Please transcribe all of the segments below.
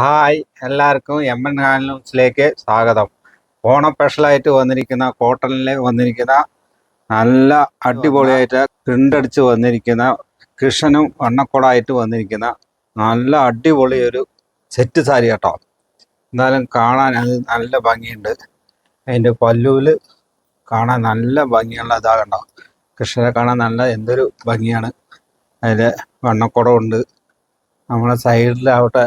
Hi എല്ലാവർക്കും M N ന്യൂസിലേക്ക് സ്വാഗതം. ഓണ സ്പെഷ്യലായിട്ട് വന്നിരിക്കുന്ന കോട്ടണിൽ വന്നിരിക്കുന്ന നല്ല അടിപൊളിയായിട്ട് പ്രിന്റടിച്ച് വന്നിരിക്കുന്ന കൃഷനും വണ്ണക്കുളമായിട്ട് വന്നിരിക്കുന്ന നല്ല അടിപൊളി ഒരു സെറ്റ് സാരി കേട്ടോ. എന്തായാലും കാണാൻ അത് നല്ല ഭംഗിയുണ്ട്. അതിന്റെ പല്ലുവിൽ കാണാൻ നല്ല ഭംഗിയുള്ള ഇതാ കണ്ടോ. കൃഷ്ണനെ കാണാൻ നല്ല എന്തൊരു ഭംഗിയാണ്. അതിൽ വണ്ണക്കുടമുണ്ട് നമ്മളെ സൈഡിലാവട്ടെ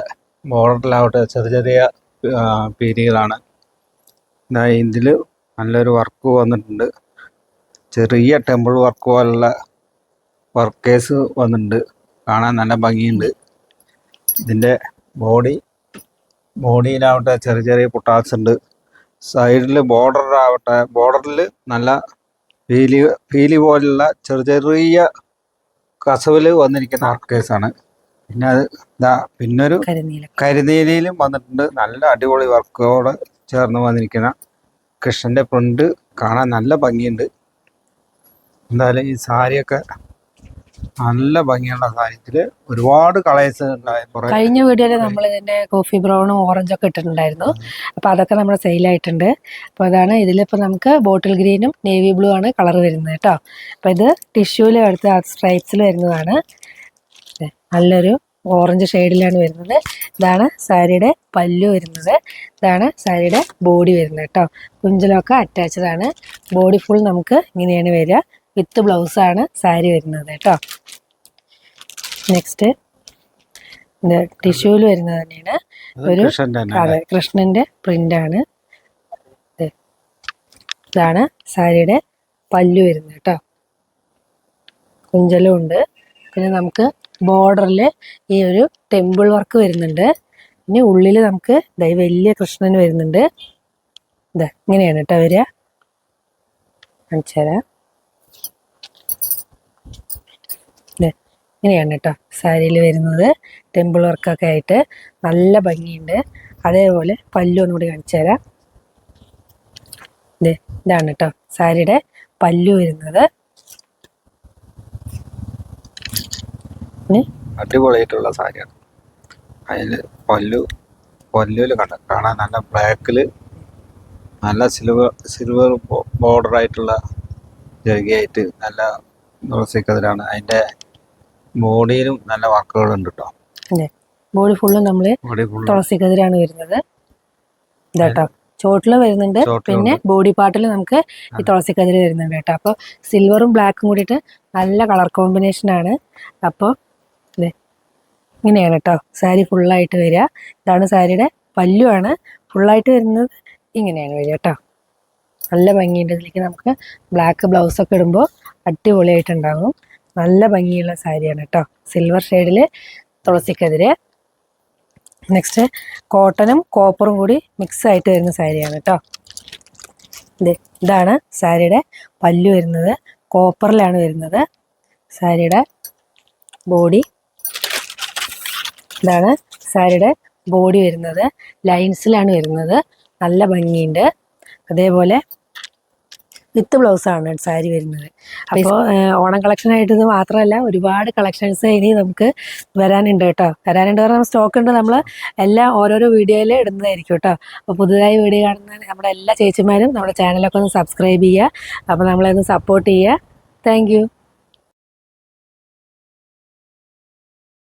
ബോർഡറിലാവട്ടെ ചെറിയ ചെറിയ പീരികളാണ്. ഇതിൽ നല്ലൊരു വർക്ക് വന്നിട്ടുണ്ട്. ചെറിയ ടെമ്പിൾ വർക്ക് പോലുള്ള വർക്കേഴ്സ് വന്നിട്ടുണ്ട്. കാണാൻ നല്ല ഭംഗിയുണ്ട്. ഇതിന്റെ ബോഡി ബോഡിയിലാവട്ടെ ചെറിയ ചെറിയ പുട്ടാസ് ഉണ്ട്. സൈഡിൽ ബോർഡറാവട്ടെ ബോർഡറിൽ നല്ല ഫീലി ഫീലി പോലുള്ള ചെറിയ ചെറിയ കസവിൽ വന്നിരിക്കുന്ന വർക്കേഴ്സാണ്. പിന്നെ അത് ഇതാ പിന്നൊരു കരിനീല കരിനീലയിലും വന്നിട്ടുണ്ട്. നല്ല അടിപൊളി വർക്കോട് ചേർന്ന് വന്നിരിക്കുന്ന കൃഷ്ണന്റെ പ്രിന്റ് കാണാൻ നല്ല ഭംഗിയുണ്ട്. എന്തായാലും ഈ സാരിയൊക്കെ നല്ല ഭംഗിയുള്ള സാരിത്തിൽ ഒരുപാട് കളേഴ്സ് കഴിഞ്ഞ വീഡിയോയിൽ നമ്മൾ ഇതിന്റെ കോഫി ബ്രൗണും ഓറഞ്ചും ഒക്കെ ഇട്ടിട്ടുണ്ടായിരുന്നു. അപ്പൊ അതൊക്കെ നമ്മൾ സെയിലായിട്ടുണ്ട് അപ്പൊ അതാണ് ഇതിലിപ്പോ നമുക്ക് ബോട്ടിൽ ഗ്രീനും നേവി ബ്ലൂ ആണ് കളർ വരുന്നത് കേട്ടോ. അപ്പൊ ഇത് ടിഷ്യൂൽ എടുത്ത് സ്ട്രൈപ്സിൽ വരുന്നതാണ്. നല്ലൊരു ഓറഞ്ച് ഷെയ്ഡിലാണ് വരുന്നത്. ഇതാണ് സാരിയുടെ പല്ലു വരുന്നത്. ഇതാണ് സാരിയുടെ ബോഡി വരുന്നത് കേട്ടോ കുഞ്ചലൊക്കെ അറ്റാച്ച്ഡ് ആണ് ബോഡി ഫുൾ നമുക്ക് ഇങ്ങനെയാണ് വരിക. വിത്ത് ബ്ലൗസാണ് സാരി വരുന്നത് കേട്ടോ നെക്സ്റ്റ് ഇത് ടിഷ്യൂൽ വരുന്നത് തന്നെയാണ്. ഒരു അതെ കൃഷ്ണന്റെ പ്രിന്റ് ആണ്. ദേ, ഇതാണ് സാരിയുടെ പല്ലു വരുന്നത് കേട്ടോ കുഞ്ചലും ഉണ്ട്. പിന്നെ നമുക്ക് ബോർഡറിൽ ഈ ഒരു ടെമ്പിൾ വർക്ക് വരുന്നുണ്ട്. പിന്നെ ഉള്ളിൽ നമുക്ക് ദേ വലിയ കൃഷ്ണൻ വരുന്നുണ്ട്. ഇതാ ഇങ്ങനെയാണ് കേട്ടോ വരിക. കാണിച്ചു ഇങ്ങനെയാണ് കേട്ടോ സാരിയിൽ വരുന്നത്. ടെമ്പിൾ വർക്കൊക്കെ ആയിട്ട് നല്ല ഭംഗിയുണ്ട്. അതേപോലെ പല്ലു ഒന്നുകൂടി കാണിച്ചു തരാം ഇതാണ് കേട്ടോ സാരിയുടെ പല്ലു വരുന്നത്. ഇനി അടിപൊളിയായിട്ടുള്ള സാരിയാണ്. അതിൽ പല്ലു പല്ലുവിൽ കണ്ട കാണാൻ നല്ല ബ്ലാക്കിൽ നല്ല സിൽവർ സിൽവർ ബോർഡർ ആയിട്ടുള്ള ജരികയായിട്ട് നല്ല തുളസിക്കതിരാണ് അതിന്റെ ബോഡിയിലും നല്ല വർക്കുകൾ ഉണ്ട് കേട്ടോ ബോഡി ഫുള്ളും നമ്മൾ ബോഡി ഫുൾ തുളസി കതിരാണ് വരുന്നത്. ഇതാട്ടോ. ചോട്ടിൽ വരുന്നുണ്ട്. പിന്നെ ബോഡി പാർട്ടിൽ നമുക്ക് ഈ തുളസി കതിര് വരുന്നുണ്ട് കേട്ടോ. അപ്പോൾ സിൽവറും ബ്ലാക്കും കൂടിയിട്ട് നല്ല കളർ കോമ്പിനേഷൻ ആണ്. അപ്പോൾ ഇങ്ങനെയാണ് കേട്ടോ സാരി ഫുള്ളായിട്ട് വരിക. ഇതാണ് സാരിയുടെ പല്ലുവാണ്. ഫുള്ളായിട്ട് വരുന്നത് ഇങ്ങനെയാണ് വരിക കേട്ടോ നല്ല ഭംഗിയുണ്ട്. ഇതിലേക്ക് നമുക്ക് ബ്ലാക്ക് ബ്ലൗസ് ഒക്കെ ഇടുമ്പോൾ അടിപൊളിയായിട്ടുണ്ടാകും നല്ല ഭംഗിയുള്ള സാരിയാണ് കേട്ടോ സിൽവർ ഷെയ്ഡിൽ തുളസിക്കെതിരെ. നെക്സ്റ്റ് കോട്ടനും കോപ്പറും കൂടി മിക്സ് ആയിട്ട് വരുന്ന സാരിയാണ് കേട്ടോ ഇത് ഇതാണ് സാരിയുടെ പല്ലു വരുന്നത്. കോപ്പറിലാണ് വരുന്നത്. സാരിയുടെ ബോഡി ഇതാണ് സാരിയുടെ ബോഡി വരുന്നത്. ലൈൻസിലാണ് വരുന്നത്. നല്ല ഭംഗിയുണ്ട്. അതേപോലെ വിത്ത് ബ്ലൗസാണ് സാരി വരുന്നത്. അപ്പോൾ ഓണം കളക്ഷൻ ആയിട്ട് ഇത് മാത്രമല്ല ഒരുപാട് കളക്ഷൻസ് ഇനി നമുക്ക് വരാനുണ്ട് കേട്ടോ. വരാനുണ്ട് പറഞ്ഞാൽ സ്റ്റോക്ക് ഉണ്ട്. നമ്മൾ എല്ലാം ഓരോരോ വീഡിയോയിൽ ഇടുന്നതായിരിക്കും കേട്ടോ. അപ്പോൾ പുതുതായി വീഡിയോ കാണുന്ന നമ്മുടെ എല്ലാ ചേച്ചിമാരും നമ്മുടെ ചാനലൊക്കെ ഒന്ന് സബ്സ്ക്രൈബ് ചെയ്യുക. അപ്പോൾ നമ്മളെ ഒന്ന് സപ്പോർട്ട് ചെയ്യുക. താങ്ക്